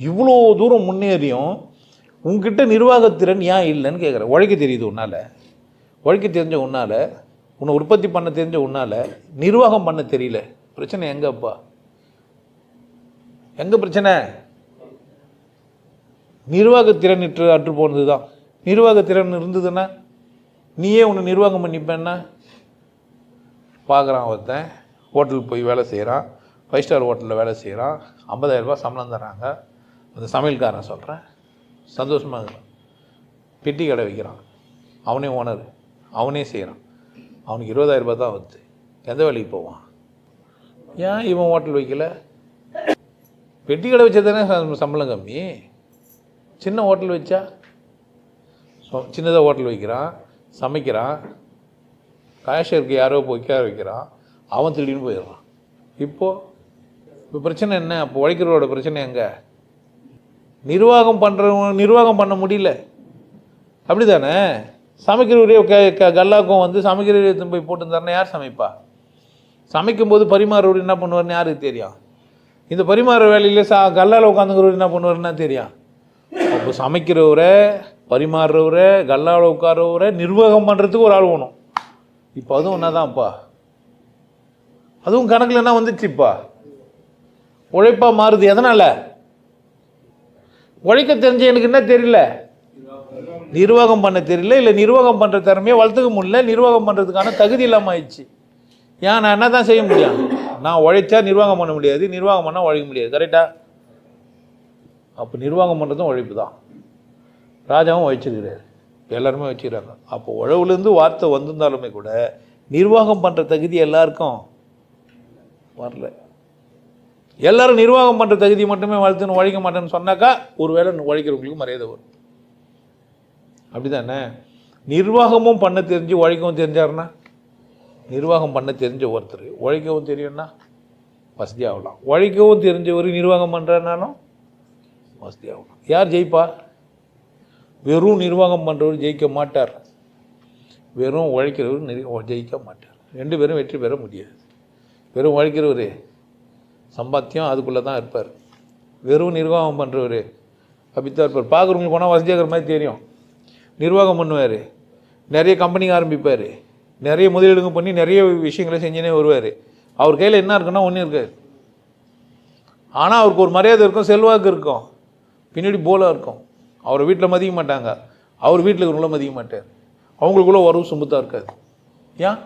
இவ்வளோ தூரம் முன்னேறியும் உங்ககிட்ட நிர்வாகத்திறன் ஏன் இல்லைன்னு கேட்குறேன் உழைக்க தெரியுது உன்னால். உழைக்க தெரிஞ்ச உன்னால். உன்னை உற்பத்தி பண்ண தெரிஞ்ச உன்னால். நிர்வாகம் பண்ண தெரியல. பிரச்சனை எங்கப்பா எங்கே பிரச்சனை? நிர்வாகத்திறன் இற்று அற்று போனது தான் நிர்வாகத்திறன் இருந்ததுன்னா நீயே உன்னை நிர்வாகம் பண்ணிப்பேன்னா? பார்க்குறான் ஒருத்தன். ஹோட்டலுக்கு போய் வேலை செய்கிறான் ஃபைவ் ஸ்டார் ஹோட்டலில் வேலை செய்கிறான் ஐம்பதாயிரரூபா சம்பளம் தராங்க அந்த சமையல்காரன் சொல்கிறேன் சந்தோஷமாக இருக்கிறான் பெட்டி கடை வைக்கிறான். அவனே ஓனர் அவனே செய்கிறான் அவனுக்கு இருபதாயிரரூபா தான் வருது எந்த வேலைக்கு போவான்? ஏன் இவன் ஹோட்டல் வைக்கல? பெட்டி கடை வச்சா தானே ச- சம்பளம் கம்மி? சின்ன ஹோட்டல் வச்சா? சின்னதாக ஹோட்டல் வைக்கிறான் சமைக்கிறான். கேஷியருக்கு யாரோ போய் உட்கார வைக்கிறான். அவன் திடீர்னு போயிடுறான். இப்போது இப்போ பிரச்சனை என்ன? அப்போ உழைக்கிறவரோட பிரச்சனை எங்கே? நிர்வாகம் பண்ணுறவங்க நிர்வாகம் பண்ண முடியல. அப்படி தானே சமைக்கிறவரே க க- கல்லாக்கம் வந்து சமைக்கிறவரே எடுத்துன்னு போய் போட்டுருந்தாருன்னா யார் சமைப்பா? சமைக்கும்போது பரிமாறவர் என்ன பண்ணுவார்னு யாருக்கு தெரியும்? இந்த பரிமாற வேலையில் சா கல்லால் உட்காந்துக்கிறவர் என்ன பண்ணுவாருன்னா தெரியும். அப்போ சமைக்கிறவரை பரிமாறுறவரை கல்லால் உட்காரவரை நிர்வாகம் பண்ணுறதுக்கு ஒரு ஆள் வேணும். இப்போ அதுவும் ஒன்றா தான்ப்பா அதுவும் கணக்கில் என்ன வந்துச்சுப்பா? உழைப்பா மாறுது. எதனால்? உழைக்க தெரிஞ்ச எனக்கு என்ன தெரியல? நிர்வாகம் பண்ண தெரியல. இல்லை நிர்வாகம் பண்ணுற திறமையை வளர்த்துக்க முடியல. நிர்வாகம் பண்ணுறதுக்கான தகுதி இல்லாமல் ஆயிடுச்சு. ஏன் நான் என்ன தான் செய்ய முடியும்? நான் உழைச்சா நிர்வாகம் பண்ண முடியாது. நிர்வாகம் பண்ணால் உழைக்க முடியாது. கரெக்டாக அப்போ நிர்வாகம் பண்ணுறதும் உழைப்பு தான். ராஜாவும் உழைச்சிருக்கிறாரு. எல்லாருமே வச்சுக்கிறாங்க. அப்போ உழவுலேருந்து வார்த்தை வந்திருந்தாலுமே கூட நிர்வாகம் பண்ணுற தகுதி எல்லாருக்கும் வரல. எல்லாரும் நிர்வாகம் பண்ணுற தகுதி மட்டுமே வளர்த்துன்னு உழைக்க மாட்டேன்னு சொன்னாக்கா ஒருவேளை உழைக்கிறவங்களுக்கு மரியாதை வரும். அப்படிதானே? நிர்வாகமும் பண்ண தெரிஞ்சு உழைக்கவும் தெரிஞ்சாருன்னா? நிர்வாகம் பண்ண தெரிஞ்ச ஒருத்தர். உழைக்கவும் தெரியும்னா வசதியாகலாம் உழைக்கவும் தெரிஞ்சவர் நிர்வாகம் பண்ணுறனாலும் வசதியாகலாம் யார் ஜெயிப்பா? வெறும் நிர்வாகம் பண்ணுறவர் ஜெயிக்க மாட்டார். வெறும் உழைக்கிறவர் ஜெயிக்க மாட்டார். ரெண்டு பேரும் வெற்றி பெற முடியாது. வெறும் உழைக்கிறவர். சம்பாத்தியம் அதுக்குள்ளே தான் இருப்பார். வெறும் நிர்வாகம் பண்ணுறவர் அப்படித்தான் இருப்பார். பார்க்குறவங்களுக்கு போனால் வசதியாக இருக்கிற மாதிரி தெரியும். நிர்வாகம் பண்ணுவார். நிறைய கம்பெனி ஆரம்பிப்பார். நிறைய முதலீடுங்க பண்ணி நிறைய விஷயங்களை செஞ்சுனே வருவார். அவர் கையில் என்ன இருக்குன்னா ஒன்றும் இருக்காது. ஆனால் அவருக்கு ஒரு மரியாதை இருக்கும் செல்வாக்கு இருக்கும். பின்னாடி போலாக இருக்கும். அவரை வீட்டில் மதிக்க மாட்டாங்க. அவர் வீட்டில் இருக்கிறவங்கள மதிக்க மாட்டார். அவங்களுக்குள்ள உறவு சுமத்தாக இருக்காது. ஏன்?